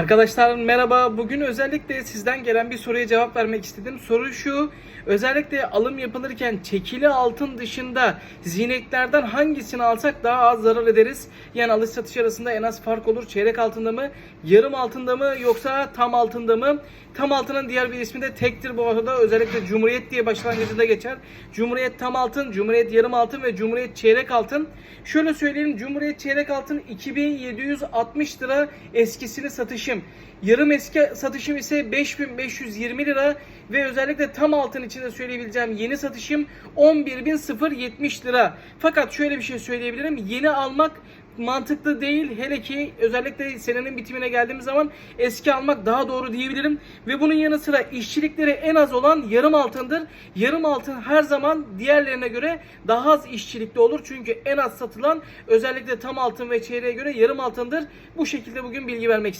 Arkadaşlar merhaba. Bugün özellikle sizden gelen bir soruya cevap vermek istedim. Soru şu. Özellikle alım yapılırken çekili altın dışında zineklerden hangisini alsak daha az zarar ederiz? Yani alış satış arasında en az fark olur. Çeyrek altında mı, yarım altında mı yoksa tam altında mı? Tam altının diğer bir ismi de tektir bu arada. Özellikle Cumhuriyet diye başlangıcında geçer. Cumhuriyet tam altın, Cumhuriyet yarım altın ve Cumhuriyet çeyrek altın. Şöyle söyleyeyim Cumhuriyet çeyrek altın 2760 lira eskisini satışım. Yarım eski satışım ise 5520 lira ve özellikle tam altın içinde söyleyebileceğim yeni satışım 11070 lira. Fakat şöyle bir şey söyleyebilirim. Yeni almak mantıklı değil. Hele ki özellikle senenin bitimine geldiğimiz zaman eski almak daha doğru diyebilirim. Ve bunun yanı sıra işçilikleri en az olan yarım altındır. Yarım altın her zaman diğerlerine göre daha az işçilikli olur. Çünkü en az satılan özellikle tam altın ve çeyreğe göre yarım altındır. Bu şekilde bugün bilgi vermek istedim.